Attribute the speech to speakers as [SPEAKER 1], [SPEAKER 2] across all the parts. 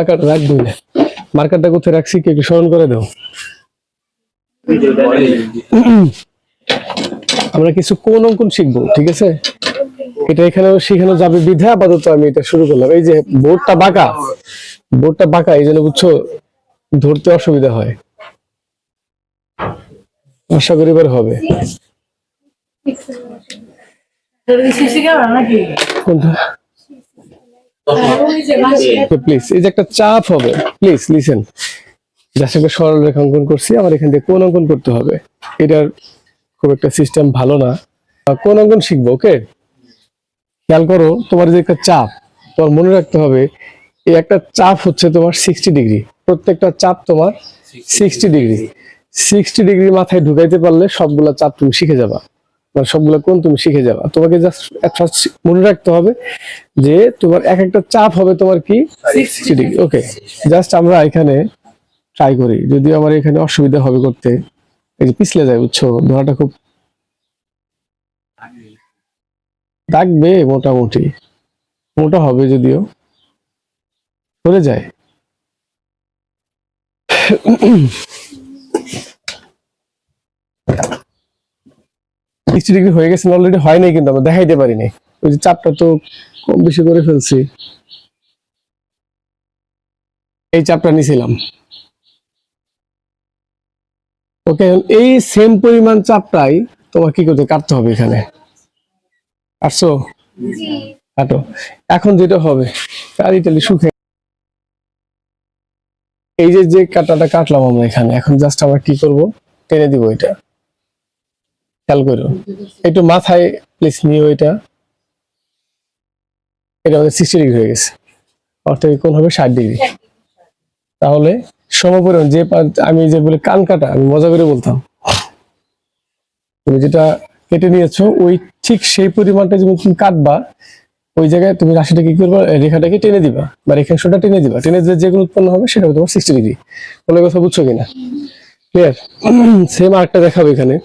[SPEAKER 1] মার্কারটা রাখবি না মার্কারটা কোথায় রাখছি কি একটু স্মরণ করে দাও। আমরা কিছু কোন অঙ্কন শিখব ঠিক আছে? এটা এখানেও শেখানো যাবে বিধা আপাতত আমি এটা শুরু করলাম। এই যে বোর্ডটা বাঁকা বোর্ডটা বাঁকা এই জন্য বুঝছ ধরতে অসুবিধা হয়। আশা করি এবার হবে। কোনটা? প্লিজ এই যে একটা চাপ হবে প্লিজ লিসেন যার সঙ্গে সরল রেখা অঙ্কন করছি আমার এখান থেকে কোন অঙ্কন করতে হবে? এটার খুব একটা সিস্টেম ভালো না। কোন অঙ্কন শিখব ওকে খেয়াল করো তোমার যে একটা চাপ তোমার মনে রাখতে হবে এই একটা চাপ হচ্ছে তোমার সিক্সটি ডিগ্রি প্রত্যেকটা চাপ তোমার সিক্সটি ডিগ্রি সিক্সটি ডিগ্রি মাথায় ঢুকাইতে পারলে সবগুলা চাপ তুমি শিখে যাবা। মানে সবগুলা কোন তুমি শিখে যাবা। তোমাকে জাস্ট মনে রাখতে হবে যে তোমার এক একটা চাপ হবে তোমার কি? ওকে জাস্ট আমরা এখানে ট্রাই করি। যদি আমার এখানে অসুবিধা হবে করতে। এই যে পিছলে যায় বুঝছ? ধরাটা খুব ডাকবে মোটামুটি। মোটা হবে যদিও। সরে যায়। সিক্সটি ডিগ্রি হয়ে গেছে অলরেডি হয় নাই কিন্তু আমরা দেখাইতে পারি নাই। ওই যে চাপটা তো কম বেশি করে ফেলছি। এই চাপটা নিছিলাম। ওকে এই সেম পরিমাণ চাপটাই তোমার কি করতে কাটতে হবে এখানে। আসছো কাটো। এখন যেটা হবে কালি সুখে এই যে যে কাটাটা কাটলাম আমরা এখানে এখন জাস্ট আমরা কি করব? টেনে দিব এটা। খেয়াল করো একটু মাথায় প্লিজ নিও এটা। এটা আমাদের সিক্সটি ডিগ্রি হয়ে গেছে। অর্থাৎ কোন হবে ষাট ডিগ্রি তাহলে সমপরিমাণ যে আমি যে বলে কান কাটা, আমি মজা করে বলতাম। তুমি যেটা কেটে নিয়েছো, ওই ঠিক সেই পরিমাণটা যেমন তুমি কাটবা, ওই জায়গায় তুমি রাশিটা কি করবা? রেখাটাকে টেনে দিবা। বা রেখাংশটা টেনে দিবা। টেনে দিলে যেগুলো উৎপন্ন হবে, সেটা তোমার সিক্সটি ডিগ্রি বলে কথা বুঝছ কিনা? ক্লিয়ার সেম আরেকটা দেখাবো এখানে।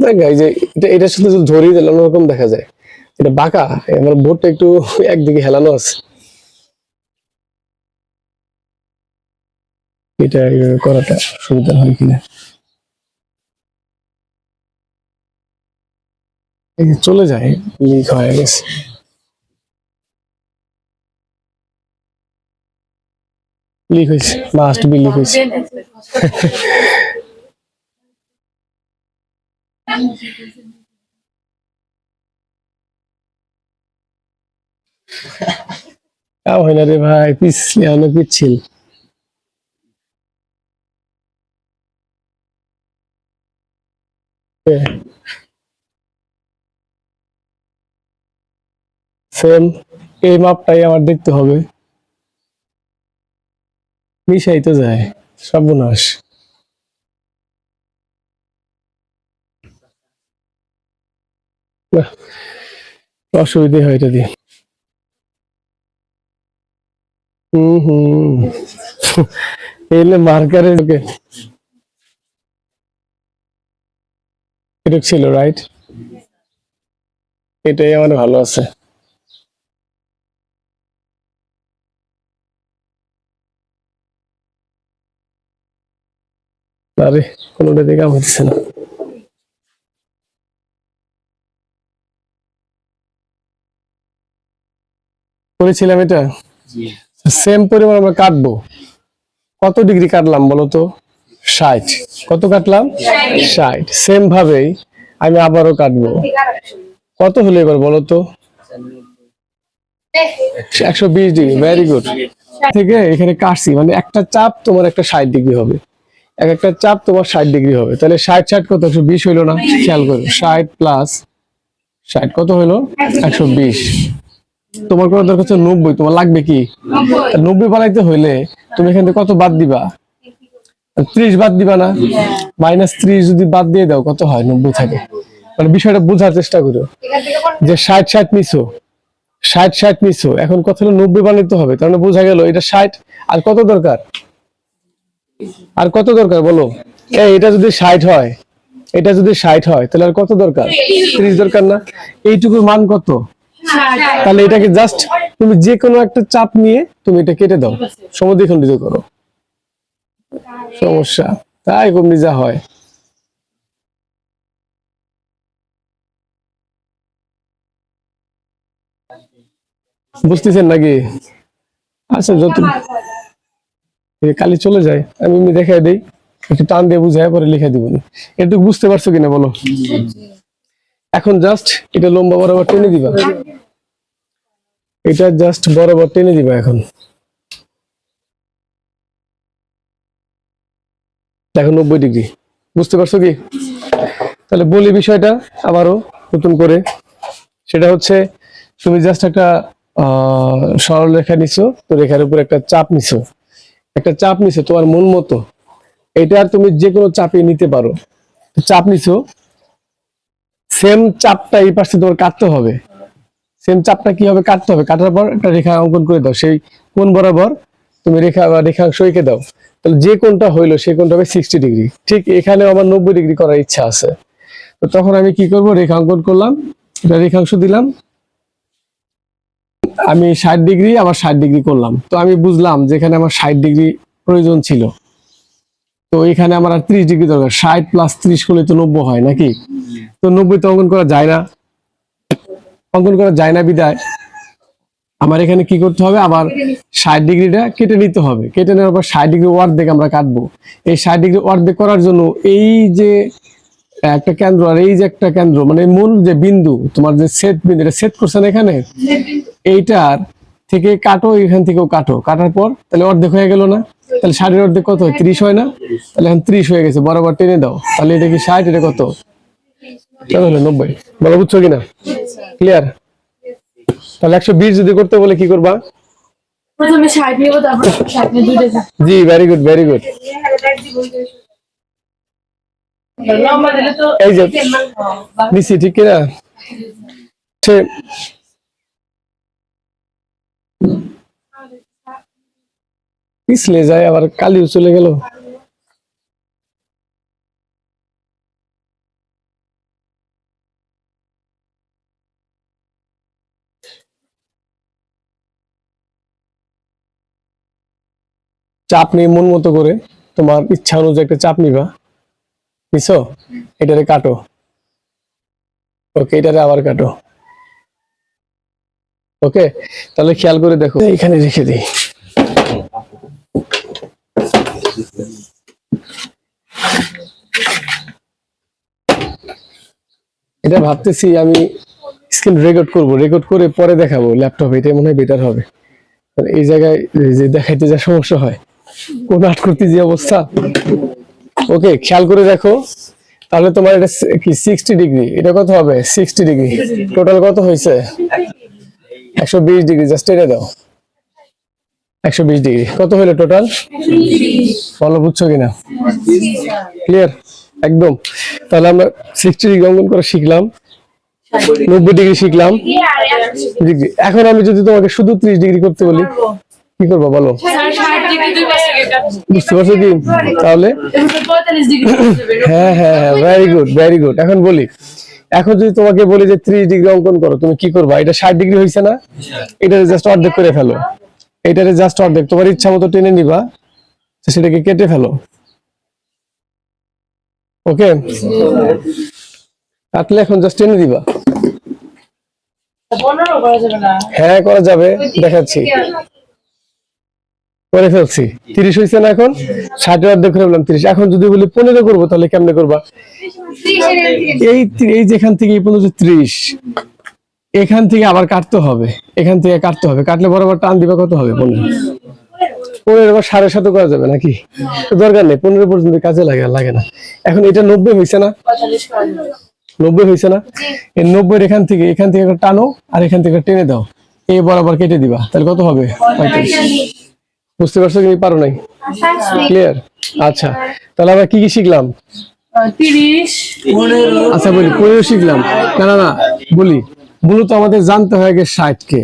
[SPEAKER 1] দেখ যে এটা এটার সাথে যদি ধরিয়ে দিলে অন্যরকম দেখা যায়। এটা বাঁকা আমার বোর্ডটা একটু একদিকে হেলানো আছে। এটা করাটা সুবিধা হয় কিনা? চলে যায় লিক হয়ে গেছে লিক হয়েছে মাস্ট বি লিক হয়েছে। হয় না রে ভাই, পিছলে অনেক পিছিল সেম, এই মাপটাই আমার দেখতে হবে। মিশাই তো যায়, সর্বনাশ। অসুবিধে হয় এটা দিয়ে। হুম হুম এলে মার্কারে ঢুকে। এটা ছিল রাইট এটাই আমার ভালো আছে। আরে, কোনোটা আমার হচ্ছে না। করেছিলাম এটা? সেম পরিমাণ আমরা কাটবো। কত ডিগ্রি কাটলাম বলো তো? ষাট। কত কাটলাম? ষাট। সেম ভাবেই আমি আবারও কাটবো। কত হলো এবার বলো তো? একশো বিশ ডিগ্রি। ভেরি গুড থেকে এখানে কাটছি। মানে একটা চাপ তোমার একটা ষাট ডিগ্রি হবে। এক একটা চাপ তোমার ষাট ডিগ্রি হবে। তাহলে ষাট ষাট কত? একশো বিশ হইল না? খেয়াল করো। ষাট প্লাস ষাট কত হইল? একশো বিশ। তোমার কোনো দরকার হচ্ছে নব্বই তোমার লাগবে কি? নব্বই। বানাইতে হইলে তুমি এখান থেকে কত বাদ দিবা? ত্রিশ বাদ দিবা না? মাইনাস ত্রিশ যদি বাদ দিয়ে দাও কত হয়? নব্বই থাকে। মানে বিষয়টা বোঝার চেষ্টা করো। যে ষাট ষাট মিশো ষাট ষাট মিশো এখন কত হলো নব্বই বানাইতে হবে তার মানে বোঝা গেল এটা ষাট। আর কত দরকার? আর কত দরকার বলো? এটা যদি ষাট হয় এটা যদি ষাট হয় তাহলে আর কত দরকার? ত্রিশ দরকার না? এইটুকুর মান কত? তাহলে এটাকে জাস্ট তুমি যে কোনো একটা চাপ নিয়ে তুমি এটা কেটে দাও। সমদ্বিখণ্ডিত করো। সমস্যা। তাই কমনি যা হয়। বুঝতেছেন নাকি? আচ্ছা যত কালি চলে যায়। আমি দেখাই দিই। একটু টান দিয়ে বুঝাই পরে লিখে দিব। একটু বুঝতে পারছ কিনা বলো? এখন জাস্ট এটা লম্বা বরাবর টেনে দিবা। এটা জাস্ট বরাবর টেনে দিবা এখন। দেখো নব্বই ডিগ্রি। বুঝতে পারছ কি? তাহলে বলি বিষয়টা আবারও নতুন করে। সেটা হচ্ছে তুমি জাস্ট একটা সরল রেখা নিছো, তো রেখার উপর একটা চাপ নিছো। একটা চাপ নিছো তোমার মন মতো। এটা আর তুমি যে কোনো চাপে নিতে পারো। চাপ নিছো সেম চাপটা এই পাশে তোমার কাটতে হবে। সেম চাপটা কি হবে? কাটতে হবে। কাটার পর একটা রেখা অঙ্কন করে দাও। সেই কোন বরাবর তুমি রেখা বা রেখাংশ এঁকে দাও। তাহলে যে কোনটা হইল সেই কোনটা হবে সিক্সটি ডিগ্রি ঠিক এখানে আমার নব্বই ডিগ্রি করার ইচ্ছা আছে। তো তখন আমি কি করব? রেখা অঙ্কন করলাম। এটা রেখাংশ দিলাম। আমি ষাট ডিগ্রি আবার ষাট ডিগ্রি করলাম। তো আমি বুঝলাম যেখানে আমার ষাট ডিগ্রি প্রয়োজন ছিল। তো এখানে আমার আর ত্রিশ ডিগ্রি দরকার। ষাট প্লাস ত্রিশ করলে তো নব্বই হয়, নাকি? তো নব্বই তো অঙ্কন করা যায় না। অঙ্কন করা যায় না বিদায়। আমার এখানে কি করতে হবে? আবার ষাট ডিগ্রিটা কেটে নিতে হবে। কেটে নেওয়ার পর ষাট ডিগ্রি অর্ধেক আমরা কাটবো। এই ষাট ডিগ্রি অর্ধেক করার জন্য এই যে একটা কেন্দ্র আর এই যে একটা কেন্দ্র মানে মূল যে বিন্দু তোমার যে সেট বিন্দু এটা সেট করছে না এখানে এইটার থেকে কাটো এখান থেকেও কাটো। কাটার পর তাহলে অর্ধেক হয়ে গেল না? তাহলে ষাটের অর্ধেক কত হয়? ত্রিশ হয় না? তাহলে এখন ত্রিশ হয়ে গেছে। বরাবর টেনে দাও। তাহলে এটা কি ষাট? এটা কত? নব্বই। বলো বুঝছ কিনা? ক্লিয়ার তাহলে একশো বিশ যদি করতে বলে কি করবা? জি ভেরি গুড ভেরি গুড এই যে নিছি ঠিক কিনা? সে পিছলে যায় আবার কালিও চলে গেল। চাপ নিয়ে মন মতো করে তোমার ইচ্ছা অনুযায়ী একটা চাপ নিবা। নিছো এটারে কাটো। ওকে, এটারে আবার কাটো। ওকে? তাহলে খেয়াল করে দেখো। এখানে রেখে দিই। এটা ভাবতেছি আমি স্ক্রিন রেকর্ড করব। রেকর্ড করে পরে দেখাবো ল্যাপটপে এটাই মনে হয় বেটার হবে। এই জায়গায় যে দেখাইতে যা সমস্যা হয়। কোন আট করতে যে অবস্থা। ওকে খেয়াল করে দেখো। তাহলে তোমার এটা কি সিক্সটি ডিগ্রি এটা কত হবে? সিক্সটি ডিগ্রি টোটাল কত হয়েছে? একশো বিশ ডিগ্রি জাস্ট এটা দাও। একশো বিশ ডিগ্রি কত হলো টোটাল বলো বুঝছ কিনা? ক্লিয়ার একদম। তাহলে আমরা সিক্সটি ডিগ্রি অঙ্কন করে শিখলাম। নব্বই ডিগ্রি শিখলাম। ডিগ্রি এখন আমি যদি তোমাকে শুধু ত্রিশ ডিগ্রি করতে বলি কি করব বলো? বুঝতে পারছ কি? তাহলে?
[SPEAKER 2] ডিগ্রি
[SPEAKER 1] হ্যাঁ হ্যাঁ হ্যাঁ ভেরি গুড ভেরি গুড এখন বলি এখন যদি তোমাকে বলি যে ত্রিশ ডিগ্রি অঙ্কন করো তুমি কি করবা? এটা ষাট ডিগ্রি হয়েছে না? এটারে জাস্ট অর্ধেক করে ফেলো। এটারে জাস্ট অর্ধেক। তোমার ইচ্ছা মতো টেনে নিবা সেটাকে কেটে ফেলো। ওকে? কাটলে এখন জাস্ট টেনে দিবা। হ্যাঁ করা যাবে। দেখাচ্ছি। করে ফেলছি। তিরিশ হয়েছে না এখন? অর্ধেক করে বললাম তিরিশ। এখন যদি বলি পনেরো করব, তাহলে কেমনে করবা? এই এই যেখান থেকে ত্রিশ, এখান থেকে আবার কাটতে হবে। এখান থেকে কাটতে হবে। কাটলে বরাবর টান দিবা কত হবে পনেরো? পনেরো বা সাড়ে সাথে করা যাবে নাকি? দরকার নেই, পনেরো পর্যন্ত কাজে লাগে লাগে না। এখন এটা নব্বই হয়েছে না? নব্বই হয়েছে না? এই নব্বই এখান থেকে এখান থেকে টানো আর এখান থেকে টেনে দাও। এই বরাবর কেটে দিবা। তাহলে কত হবে? পঁয়তাল্লিশ বুঝতে পারছ কি পারো নাই? ক্লিয়ার আচ্ছা তাহলে আমরা কি কি শিখলাম? আচ্ছা বলি পনেরো শিখলাম। না না না বলি মূলত আমাদের জানতে হয় আগে ষাট কে।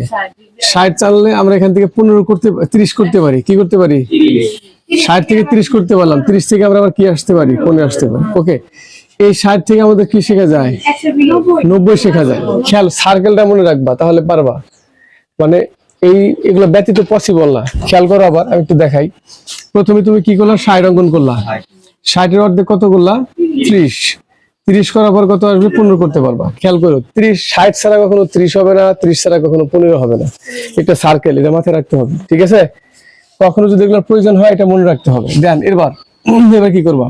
[SPEAKER 2] ষাট
[SPEAKER 1] চাললে আমরা এখান থেকে পনেরো করতে ত্রিশ করতে পারি। কি করতে পারি? ষাট থেকে ত্রিশ করতে পারলাম। ত্রিশ থেকে আমরা আবার কি আসতে পারি? পনেরো আসতে পারি। ওকে এই ষাট থেকে আমাদের কি শেখা যায়? নব্বই শেখা যায়। খেয়াল সার্কেলটা মনে রাখবা তাহলে পারবা। মানে এই, এগুলো ব্যতীত পসিবল না। খেয়াল করো আবার, আমি একটু দেখাই। প্রথমে তুমি কি করলা? ষাট অঙ্কন করলা। ষাটের অর্ধেক কত করলা? ত্রিশ। ত্রিশ করার পর কত আসবে? পনেরো করতে পারবা। খেয়াল করো, ত্রিশ, ষাট ছাড়া কখনো ত্রিশ হবে না, ত্রিশ ছাড়া কখনো পনেরো হবে না। এটা সার্কেল এটা মাথায় রাখতে হবে, ঠিক আছে? কখনো যদি এগুলোর প্রয়োজন হয়, এটা মনে রাখতে হবে। দেন এবার এবার কি করবা?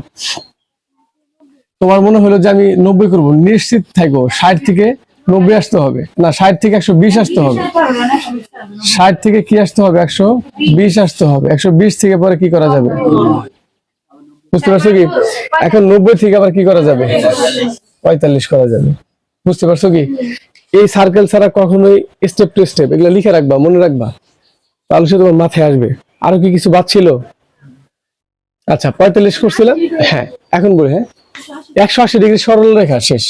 [SPEAKER 1] তোমার মনে হলো যে আমি নব্বই করব। নিশ্চিত থাকব, ষাট থেকে নব্বই আসতে হবে। না, ষাট থেকে একশো বিশ আসতে হবে। ষাট থেকে কি আসতে হবে? একশো বিশ আসতে হবে। একশো বিশ থেকে পরে কি করা যাবে? বুঝতে পারছ কি? এখন নব্বই থেকে আবার কি করা যাবে? পঁয়তাল্লিশ করা যাবে। বুঝতে পারছ কি? এই সার্কেল ছাড়া কখনোই স্টেপ টু স্টেপ এগুলো লিখে রাখবা, মনে রাখবা। তাহলে সে তোমার মাথায় আসবে। আরও কি কিছু বাদ ছিল? আচ্ছা পঁয়তাল্লিশ করছিলাম? হ্যাঁ এখন বলে হ্যাঁ। একশো আশি ডিগ্রি সরল রেখা, শেষ।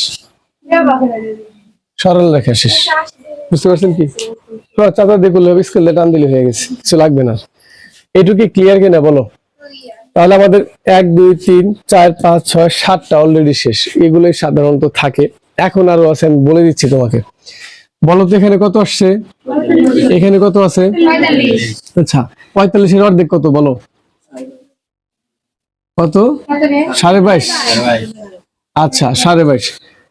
[SPEAKER 1] সরল রেখা শেষ। বুঝতে পারছেন কি? চাচা দিয়ে করলে হবে স্কেল টান দিলে হয়ে গেছে কিছু লাগবে না। এইটুকু ক্লিয়ার কিনা বলো? তাহলে আমাদের এক দুই তিন চার পাঁচ ছয় সাতটা অলরেডি শেষ। এগুলোই সাধারণত থাকে। এখন আরও আছে আমি বলে দিচ্ছি তোমাকে। বলো তো এখানে কত আসছে? এখানে কত আছে? আচ্ছা পঁয়তাল্লিশের অর্ধেক কত বলো? কত? সাড়ে বাইশ। আচ্ছা সাড়ে বাইশ।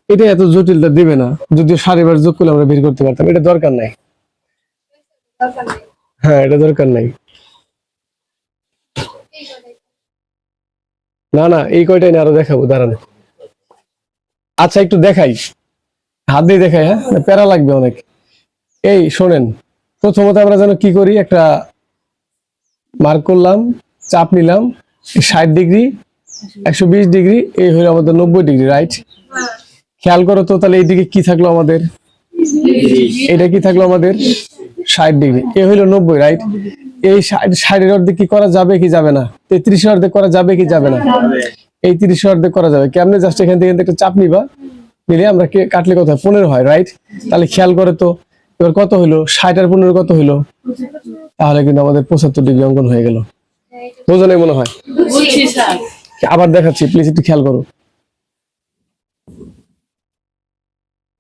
[SPEAKER 1] এটা এত জটিলটা দিবে না। যদিও সারিবার যোগ করলে আমরা বের করতে পারতাম। এটা দরকার নাই। হ্যাঁ এটা দরকার নাই। না না, এই কয়টাই না আরও দেখাবো। দাঁড়ান। আচ্ছা একটু দেখাই। হাত দিয়ে দেখাই হ্যাঁ? প্যারা লাগবে অনেক। এই, শোনেন। প্রথমত আমরা যেন কি করি, একটা মার্ক করলাম, চাপ নিলাম, ষাট ডিগ্রি, একশো বিশ ডিগ্রি, এই হলো আমাদের নব্বই ডিগ্রি রাইট খেয়াল করো তো তাহলে এইদিকে কি থাকল আমাদের? এটা কি থাকল আমাদের? ষাট ডিগ্রি। এ হইল নব্বই রাইট এই ষাট ষাটের অর্ধেক কি করা যাবে কি যাবে না? তেত্রিশের অর্ধেক করা যাবে কি যাবে না? এই তিরিশের অর্ধেক করা যাবে। কেমনে জাস্ট এখান থেকে একটা চাপ নিবা? নিলে আমরা কাটলে কত হয়? পনেরো হয় রাইট তাহলে খেয়াল করে তো। এবার কত হইল? ষাট আর পনেরো কত হইল? তাহলে কিন্তু আমাদের পঁচাত্তর ডিগ্রি অঙ্কন হয়ে গেল। বোঝো নাই মনে হয়? আবার দেখাচ্ছি প্লিজ একটু খেয়াল করো।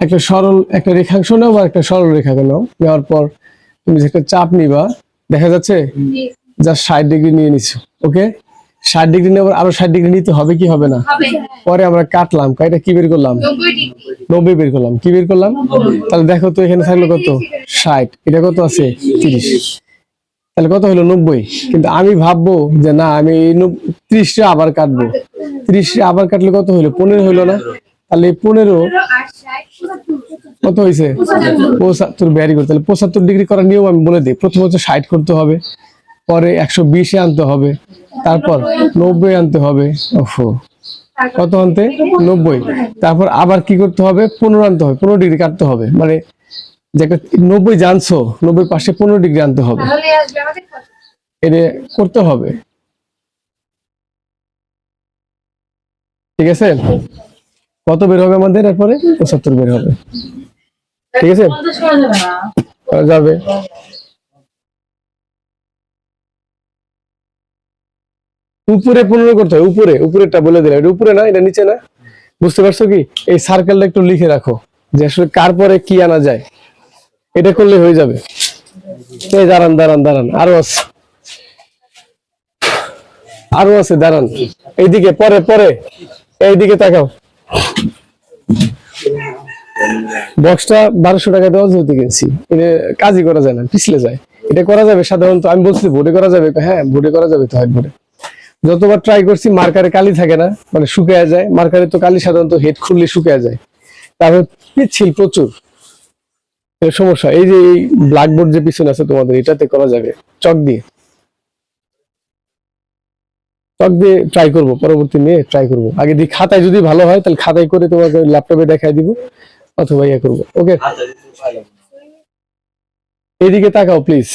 [SPEAKER 1] একটা সরল একটা রেখাংশ নাও বা একটা সরল রেখা নাও নেওয়ার পর তুমি যে একটা চাপ নিবা দেখা যাচ্ছে যা ষাট ডিগ্রি নিয়ে নিছো ওকে ষাট ডিগ্রি নেওয়ার আরও ষাট ডিগ্রি নিতে হবে কি হবে না? পরে আমরা কাটলাম কাইটা কি বের করলাম? নব্বই বের করলাম। কি বের করলাম? তাহলে দেখো তো এখানে থাকল কত? ষাট। এটা কত আছে? তিরিশ। তাহলে কত হলো? নব্বই। কিন্তু আমি ভাববো যে না আমি এই ত্রিশটা আবার কাটবো। ত্রিশটা আবার কাটলে কত হলো? পনেরো হলো না? তাহলে পনেরো। কত হয়েছে পঁচাত্তর। ভ্যারি করতে তাহলে পঁচাত্তর ডিগ্রি করার নিয়ম আমি বলে দিই। প্রথম হচ্ছে ষাট করতে হবে পরে একশো বিশে আনতে হবে তারপর নব্বই আনতে হবে। ওফো। কত আনতে? নব্বই। তারপর আবার কি করতে হবে? পনেরো আনতে হবে। পনেরো ডিগ্রি কাটতে হবে। মানে যে একটা নব্বই জানছো নব্বই পাশে পনেরো ডিগ্রি আনতে হবে। এটা করতে হবে। ঠিক আছে? কত বের হবে আমাদের এরপরে? পঁচাত্তর বের হবে। ঠিক আছে?
[SPEAKER 2] যাবে
[SPEAKER 1] উপরে পনেরো করতে হবে উপরে উপরেরটা বলে দিলাম। এটা উপরে না এটা নিচে না? বুঝতে পারছ কি? এই সার্কেলটা একটু লিখে রাখো যে আসলে কার পরে কি আনা যায়। এটা করলে হয়ে যাবে। এই দাঁড়ান দাঁড়ান দাঁড়ান। আরও আছে। আরও আছে দাঁড়ান। এইদিকে পরে পরে। এইদিকে তাকাও। বক্সটা বারোশো টাকা দেওয়া কিনছি এটা কাজই করা যায় না, পিছলে যায়। এটা করা যাবে সাধারণত, আমি বলছি ভোটে করা যাবে হ্যাঁ ভোটে করা যাবে তো যতবার ট্রাই করছি, মার্কারে কালি থাকে না মানে শুকিয়ে যায়। মার্কারে তো কালি সাধারণত হেড খুললে শুকিয়ে যায়। তারপর পিছিল প্রচুর। সমস্যা, এই যে এই ব্ল্যাকবোর্ড যে পিছনে আছে তোমাদের, এটাতে করা যাবে, চক দিয়ে। চক দিয়ে ট্রাই করব পরবর্তী নিয়ে ট্রাই করব। আগে দি খাতায় যদি ভালো হয় তাহলে খাতায় করে তোমাকে ল্যাপটপে দেখাই দিব অথবা ইয়ে করব ওকে? এদিকে তাকাও প্লিজ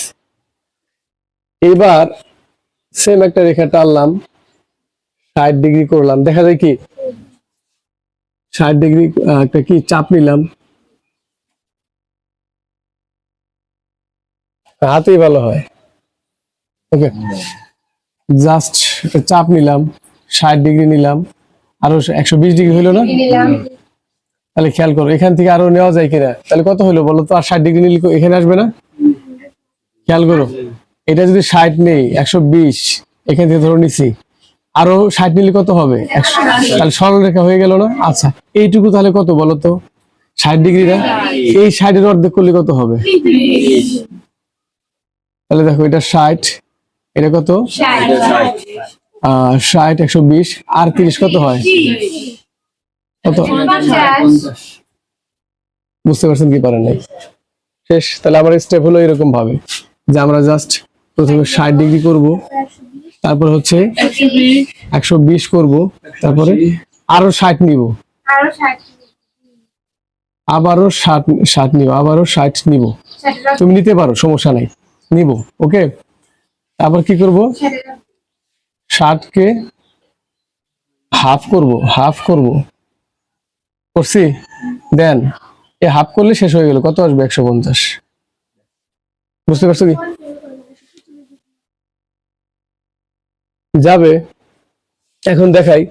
[SPEAKER 1] এবার সেম একটা রেখা টানলাম ষাট ডিগ্রি করলাম। দেখা যায় কি ষাট ডিগ্রি একটা কি চাপ নিলাম। হাতেই ভালো হয় ওকে? জাস্ট চাপ নিলাম ষাট ডিগ্রি নিলাম আরও একশো বিশ ডিগ্রি হইল না? তাহলে খেয়াল করো এখান থেকে আরও নেওয়া যায় কিনা? তাহলে কত হলো বলো তো? আর ষাট ডিগ্রি নিলে এখানে আসবে না? খেয়াল করো এটা যদি ষাট নেই একশো বিশ এখান থেকে ধরো নিছি আরও ষাট নিলে কত হবে? তাহলে সরলরেখা হয়ে গেল না? আচ্ছা এইটুকু তাহলে কত বলো তো? ষাট ডিগ্রি না এই ষাটের অর্ধেক করলে কত হবে? তাহলে দেখো এটা ষাট এটা কত? ষাট, একশো বিশ। আর তিরিশ কত হয়? কত? বুঝতে পারছেন কি পারেন নাই? শেষ, তাহলে আমার স্টেপ হলো এরকম ভাবে যে আমরা জাস্ট প্রথমে ষাট ডিগ্রি করব, তারপর হচ্ছে একশো বিশ করব, তারপরে আরও ষাট নিব। আবারও ষাট ষাট নিব, আবারও ষাট নিব। তুমি নিতে পারো, সমস্যা নাই। নিব ওকে তারপর কি করব? ষাটকে হাফ করব হাফ করব। করছি? দেন, এ হাফ করলে শেষ হয়ে গেল। কত আসবে? একশো পঞ্চাশ। বুঝতে পারছ কি? যাবে। এখন দেখাই।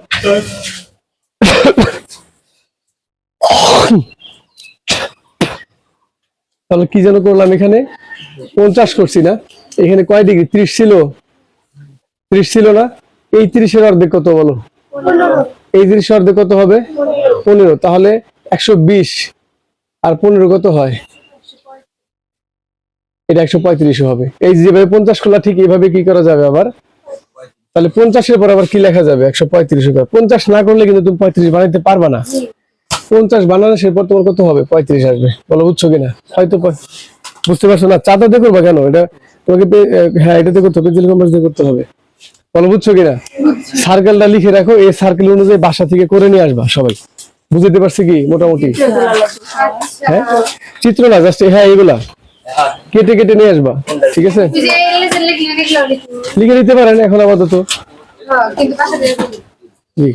[SPEAKER 1] তাহলে কি যেন করলাম এখানে? পঞ্চাশ করছি না? এখানে কয় ডিগ্রি? ত্রিশ ছিল। ত্রিশ ছিল না? এই ত্রিশের অর্ধেক কত বলো? এই ত্রিশের অর্ধেক কত হবে? পনেরো। তাহলে একশো বিশ। আর পনেরো কত হয়? এটা একশো পঁয়ত্রিশ হবে। এই যেভাবে পঞ্চাশ খোলা ঠিক এইভাবে কি করা যাবে আবার? তাহলে পঞ্চাশের পর আবার কি লেখা যাবে? একশো পঁয়ত্রিশ পঞ্চাশ না করলে কিন্তু তুমি পঁয়ত্রিশ বানাইতে পারবা না। পঞ্চাশ বানানো সেরপর তোমার কত হবে? পঁয়ত্রিশ আসবে। বলো, বুঝছ কিনা? হয়তো বুঝতে পারছ না? চাঁদা দিয়ে করবা কেন? এটা তোমাকে হ্যাঁ এটাতে করতে হবে পেন্সিল কম্পাস দিয়ে করতে হবে। বলো বুঝছ কিনা? সার্কেলটা লিখে রাখো এই সার্কেল অনুযায়ী বাসা থেকে করে নিয়ে আসবা সবাই। বুঝতে পারছি কি? মোটামুটি। হ্যাঁ? চিত্র না জাস্ট হ্যাঁ এগুলা কেটে কেটে নিয়ে আসবা ঠিক আছে? লিখে নিতে পারেন এখন আপাতত। জি।